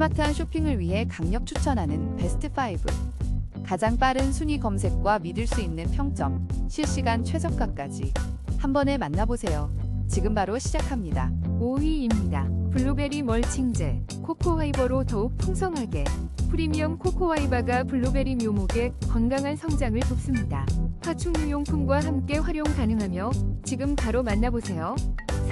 스마트한 쇼핑을 위해 강력 추천하는 베스트 5. 가장 빠른 순위 검색과 믿을 수 있는 평점, 실시간 최저가까지 한 번에 만나보세요. 지금 바로 시작합니다. 5위입니다. 블루베리 멀칭제, 코코와이버로 더욱 풍성하게. 프리미엄 코코와이바가 블루베리 묘목의 건강한 성장을 돕습니다. 파충류 용품과 함께 활용 가능하며 지금 바로 만나보세요.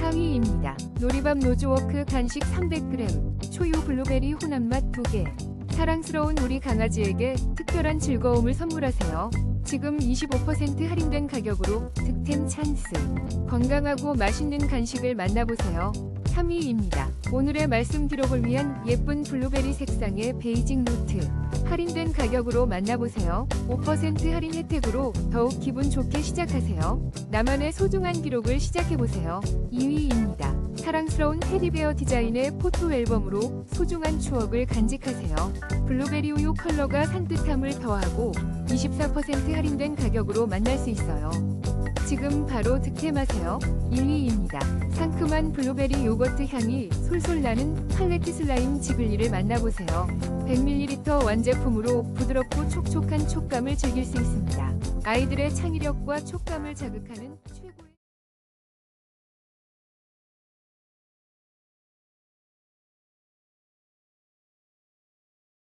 4위입니다. 놀이밥 노즈워크 간식 300g, 초유 블루베리 혼합맛 2개. 사랑스러운 우리 강아지에게 특별한 즐거움을 선물하세요. 지금 25% 할인된 가격으로 득템 찬스. 건강하고 맛있는 간식을 만나보세요. 3위입니다. 오늘의 말씀 위한 예쁜 블루베리 색상의 베이징 노트. 할인된 가격으로 만나보세요. 5% 할인 혜택으로 더욱 기분 좋게 시작하세요. 나만의 소중한 기록을 시작해보세요. 2위입니다. 사랑스러운 테디베어 디자인의 포토 앨범으로 소중한 추억을 간직하세요. 블루베리 우유 컬러가 산뜻함을 더하고 24% 할인된 가격으로 만날 수 있어요. 지금 바로 득템하세요. 1위입니다. 상큼한 블루베리 요거트 향이 솔솔 나는 팔레트 슬라임 지글리를 만나보세요. 100ml 완제품으로 부드럽고 촉촉한 촉감을 즐길 수 있습니다. 아이들의 창의력과 촉감을 자극하는 최고의